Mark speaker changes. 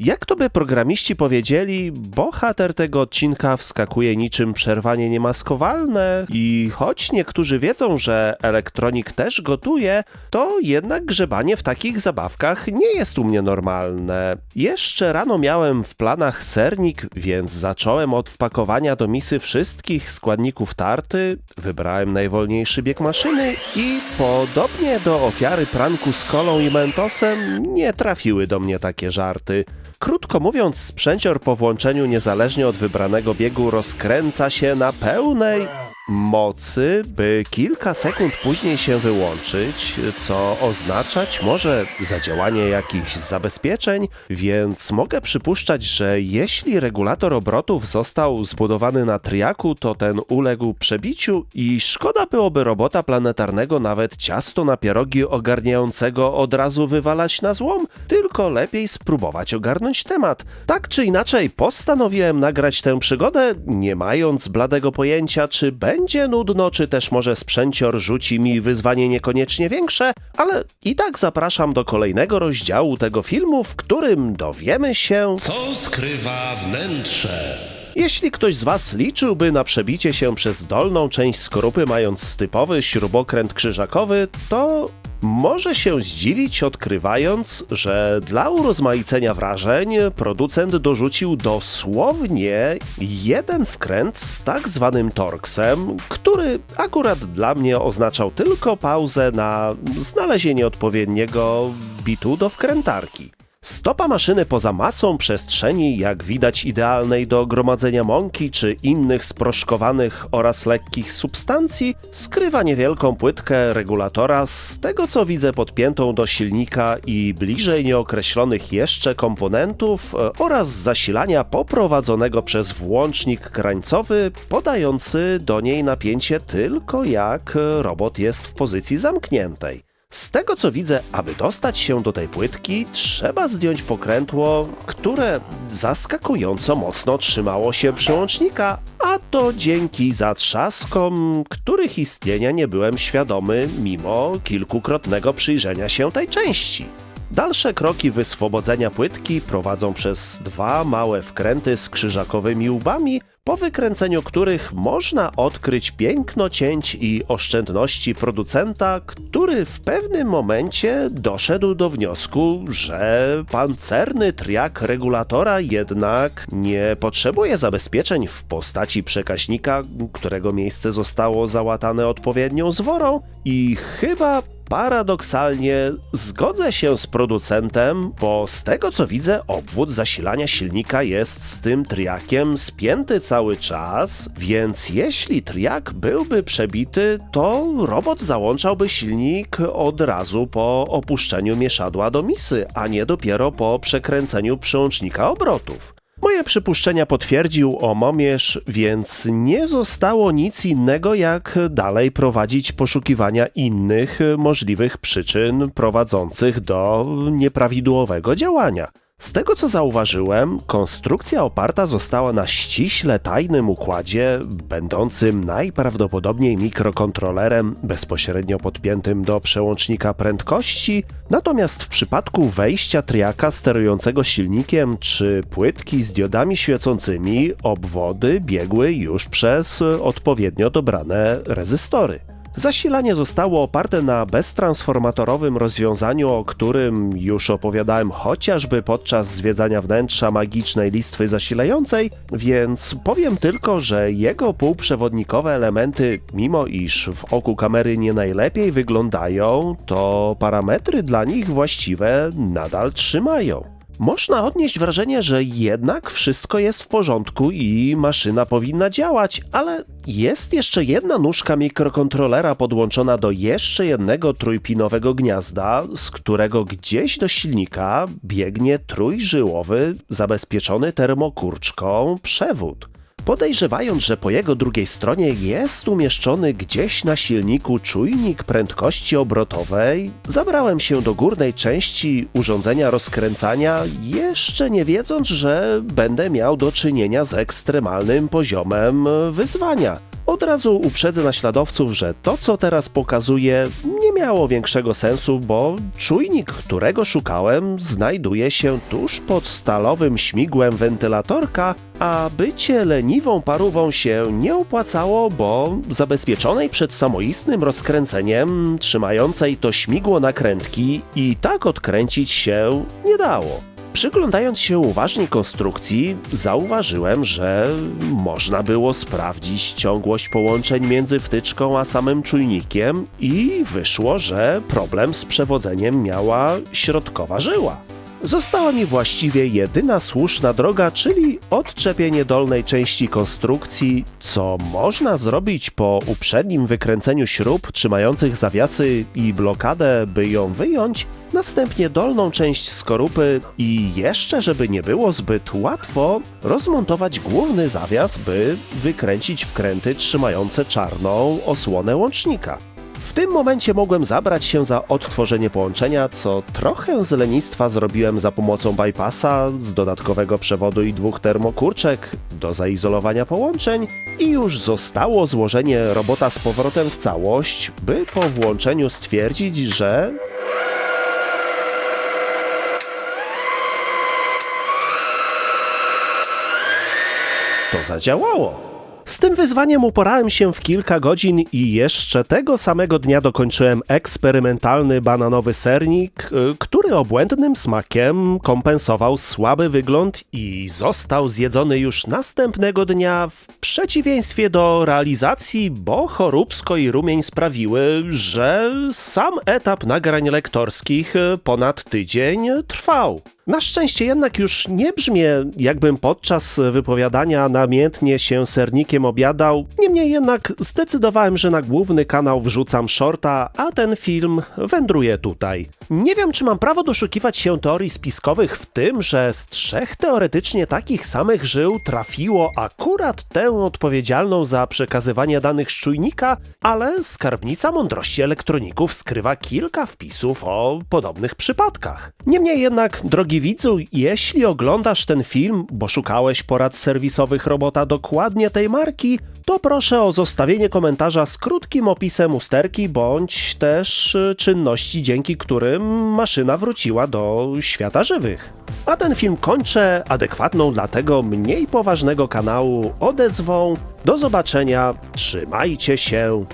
Speaker 1: Jak to by programiści powiedzieli, bohater tego odcinka wskakuje niczym przerwanie niemaskowalne i choć niektórzy wiedzą, że elektronik też gotuje, to jednak grzebanie w takich zabawkach nie jest u mnie normalne. Jeszcze rano miałem w planach sernik, więc zacząłem od wpakowania do misy wszystkich składników tarty, wybrałem najwolniejszy bieg maszyny i podobnie do ofiary pranku z kolą i mentosem nie trafiły do mnie takie żarty. Krótko mówiąc, sprzęcior po włączeniu niezależnie od wybranego biegu rozkręca się na pełnej mocy, by kilka sekund później się wyłączyć, co oznaczać może zadziałanie jakichś zabezpieczeń, więc mogę przypuszczać, że jeśli regulator obrotów został zbudowany na triaku, to ten uległ przebiciu i szkoda byłoby robota planetarnego nawet ciasto na pierogi ogarniającego od razu wywalać na złom, tylko lepiej spróbować ogarnąć temat. Tak czy inaczej, postanowiłem nagrać tę przygodę, nie mając bladego pojęcia, czy będzie nudno, czy też może sprzęcior rzuci mi wyzwanie niekoniecznie większe, ale i tak zapraszam do kolejnego rozdziału tego filmu, w którym dowiemy się...
Speaker 2: Co skrywa wnętrze?
Speaker 1: Jeśli ktoś z Was liczyłby na przebicie się przez dolną część skorupy mając typowy śrubokręt krzyżakowy, to może się zdziwić odkrywając, że dla urozmaicenia wrażeń producent dorzucił dosłownie jeden wkręt z tak zwanym torksem, który akurat dla mnie oznaczał tylko pauzę na znalezienie odpowiedniego bitu do wkrętarki. Stopa maszyny poza masą przestrzeni, jak widać idealnej do gromadzenia mąki czy innych sproszkowanych oraz lekkich substancji, skrywa niewielką płytkę regulatora z tego co widzę podpiętą do silnika i bliżej nieokreślonych jeszcze komponentów e, oraz zasilania poprowadzonego przez włącznik krańcowy podający do niej napięcie tylko jak robot jest w pozycji zamkniętej. Z tego co widzę, aby dostać się do tej płytki, trzeba zdjąć pokrętło, które zaskakująco mocno trzymało się przełącznika, a to dzięki zatrzaskom, których istnienia nie byłem świadomy mimo kilkukrotnego przyjrzenia się tej części. Dalsze kroki wyswobodzenia płytki prowadzą przez dwa małe wkręty z krzyżakowymi łbami, po wykręceniu których można odkryć piękno cięć i oszczędności producenta, który w pewnym momencie doszedł do wniosku, że pancerny triak regulatora jednak nie potrzebuje zabezpieczeń w postaci przekaźnika, którego miejsce zostało załatane odpowiednią zworą i chyba paradoksalnie zgodzę się z producentem, bo z tego co widzę, obwód zasilania silnika jest z tym triakiem spięty cały czas, więc jeśli triak byłby przebity, to robot załączałby silnik od razu po opuszczeniu mieszadła do misy, a nie dopiero po przekręceniu przełącznika obrotów. Moje przypuszczenia potwierdził omomierz, więc nie zostało nic innego jak dalej prowadzić poszukiwania innych możliwych przyczyn prowadzących do nieprawidłowego działania. Z tego co zauważyłem, konstrukcja oparta została na ściśle tajnym układzie, będącym najprawdopodobniej mikrokontrolerem bezpośrednio podpiętym do przełącznika prędkości, natomiast w przypadku wejścia triaka sterującego silnikiem czy płytki z diodami świecącymi, obwody biegły już przez odpowiednio dobrane rezystory. Zasilanie zostało oparte na beztransformatorowym rozwiązaniu, o którym już opowiadałem chociażby podczas zwiedzania wnętrza magicznej listwy zasilającej, więc powiem tylko, że jego półprzewodnikowe elementy, mimo iż w oku kamery nie najlepiej wyglądają, to parametry dla nich właściwe nadal trzymają. Można odnieść wrażenie, że jednak wszystko jest w porządku i maszyna powinna działać, ale jest jeszcze jedna nóżka mikrokontrolera podłączona do jeszcze jednego trójpinowego gniazda, z którego gdzieś do silnika biegnie trójżyłowy, zabezpieczony termokurczką przewód. Podejrzewając, że po jego drugiej stronie jest umieszczony gdzieś na silniku czujnik prędkości obrotowej, zabrałem się do górnej części urządzenia rozkręcania, jeszcze nie wiedząc, że będę miał do czynienia z ekstremalnym poziomem wyzwania. Od razu uprzedzę naśladowców, że to, co teraz pokazuję, nie miało większego sensu, bo czujnik, którego szukałem, znajduje się tuż pod stalowym śmigłem wentylatorka, a bycie leniwą parówą się nie opłacało, bo zabezpieczonej przed samoistnym rozkręceniem, trzymającej to śmigło nakrętki i tak odkręcić się nie dało. Przyglądając się uważnie konstrukcji, zauważyłem, że można było sprawdzić ciągłość połączeń między wtyczką a samym czujnikiem i wyszło, że problem z przewodzeniem miała środkowa żyła. Została mi właściwie jedyna słuszna droga, czyli odczepienie dolnej części konstrukcji, co można zrobić po uprzednim wykręceniu śrub trzymających zawiasy i blokadę, by ją wyjąć, następnie dolną część skorupy i jeszcze, żeby nie było zbyt łatwo, rozmontować główny zawias, by wykręcić wkręty trzymające czarną osłonę łącznika. W tym momencie mogłem zabrać się za odtworzenie połączenia, co trochę z lenistwa zrobiłem za pomocą bypassa z dodatkowego przewodu i dwóch termokurczek do zaizolowania połączeń i już zostało złożenie robota z powrotem w całość, by po włączeniu stwierdzić, że to zadziałało. Z tym wyzwaniem uporałem się w kilka godzin i jeszcze tego samego dnia dokończyłem eksperymentalny bananowy sernik, y, który obłędnym smakiem kompensował słaby wygląd i został zjedzony już następnego dnia w przeciwieństwie do realizacji, bo choróbsko i rumień sprawiły, że sam etap nagrań lektorskich y, ponad tydzień trwał. Na szczęście jednak już nie brzmię, jakbym podczas wypowiadania namiętnie się sernikiem obiadał. Niemniej jednak zdecydowałem, że na główny kanał wrzucam shorta, a ten film wędruje tutaj. Nie wiem, czy mam prawo doszukiwać się teorii spiskowych w tym, że z trzech teoretycznie takich samych żył trafiło akurat tę odpowiedzialną za przekazywanie danych z czujnika, ale skarbnica mądrości elektroników skrywa kilka wpisów o podobnych przypadkach. Niemniej jednak, drogi widzu, jeśli oglądasz ten film, bo szukałeś porad serwisowych robota dokładnie tej marki, to proszę o zostawienie komentarza z krótkim opisem usterki bądź też y, czynności, dzięki którym maszyna wróciła do świata żywych. A ten film kończę adekwatną dla tego mniej poważnego kanału odezwą. Do zobaczenia, trzymajcie się.